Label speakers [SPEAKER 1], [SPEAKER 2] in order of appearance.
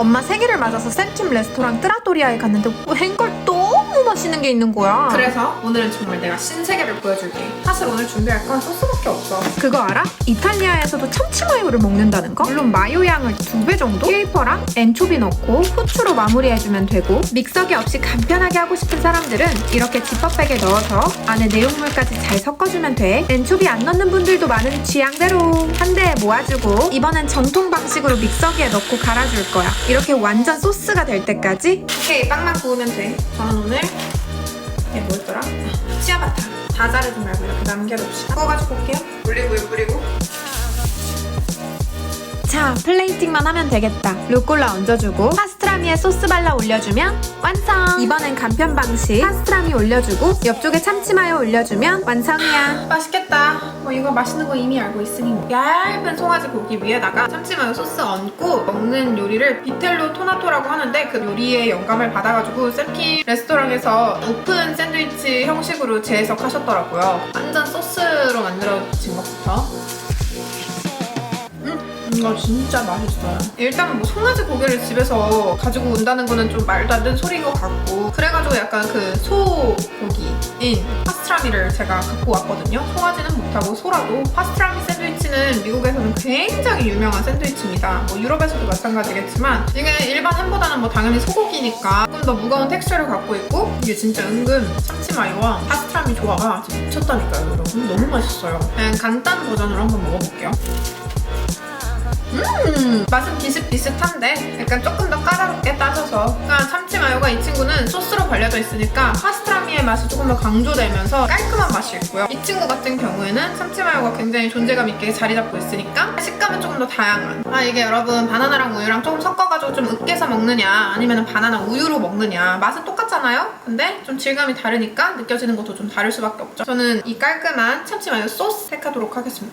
[SPEAKER 1] 엄마 생일을 맞아서 쌤팀 레스토랑 뜨라토리아에 갔는데 웬걸 너무 맛있는 게 있는 거야.
[SPEAKER 2] 그래서 오늘은 정말 내가 신세계를 보여줄게. 사실 오늘 준비할 건 소스밖에 없어.
[SPEAKER 1] 그거 알아? 이탈리아에서도 참치 마요를 먹는다는 거? 물론 마요 양을 두 배 정도? 케이퍼랑 엔초비 넣고 후추로 마무리해주면 되고 믹서기 없이 간편하게 하고 싶은 사람들은 이렇게 지퍼백에 넣어서 안에 내용물까지 잘 섞어주면 돼 엔초비 안 넣는 분들도 많은 취향대로 한 대에 모아주고 이번엔 전통 방식으로 믹서기에 넣고 갈아줄 거야 이렇게 완전 소스가 될 때까지
[SPEAKER 2] 오케이, 빵만 구우면 돼. 저는 오늘 이게 뭐였더라? 치아바타. 다 자르지 말고 이렇게 남겨둡시다. 구워가지고 올게요. 올리고유 뿌리고.
[SPEAKER 1] 자, 플레이팅만 하면 되겠다. 루꼴라 얹어주고 파스트라미에 소스 발라 올려주면 완성! 이번엔 간편 방식. 파스트라미 올려주고 옆쪽에 참치마요 올려주면 완성이야.
[SPEAKER 2] 맛있겠다. 뭐 이거 맛있는 거 이미 알고 있으니 얇은 송아지 고기 위에다가 참치마요 소스 얹고 먹는 요리를 비텔로 토나토라고 하는데 그 요리에 영감을 받아가지고 샘킴 레스토랑에서 오픈 샌드위치 형식으로 재해석하셨더라고요. 완전 소스로 만들어진 것부터. 음, 이거 진짜 맛있어요. 일단 뭐 송아지 고기를 집에서 가지고 온다는 거는 좀 말도 안 되는 소리인 것 같고 그래가지고 약간 그 소고기인 파스트라미를 제가 갖고 왔거든요. 송아지는 못하고 소라도 파스트라미 샌드위치는 미국에서는 굉장히 유명한 샌드위치입니다. 뭐 유럽에서도 마찬가지겠지만 이게 일반 햄보다는 뭐 당연히 소고기니까 조금 더 무거운 텍스처를 갖고 있고 이게 진짜 은근 참치마요와 파스트라미 조화가 미쳤다니까요, 여러분. 너무 맛있어요. 그냥 간단 버전으로 한번 먹어볼게요. 음, 맛은 비슷비슷한데 약간 조금 더 까다롭게 따져서. 그러니까 참치 마요가 이 친구는 소스로 발려져 있으니까 파스트라미의 맛이 조금 더 강조되면서 깔끔한 맛이 있고요. 이 친구 같은 경우에는 참치 마요가 굉장히 존재감 있게 자리 잡고 있으니까 식감은 조금 더 다양한. 아 이게 여러분 바나나랑 우유랑 조금 섞어가지고 좀 으깨서 먹느냐 아니면 바나나 우유로 먹느냐. 맛은 똑같잖아요? 근데 좀 질감이 다르니까 느껴지는 것도 좀 다를 수밖에 없죠. 저는 이 깔끔한 참치 마요 소스 택하도록 하겠습니다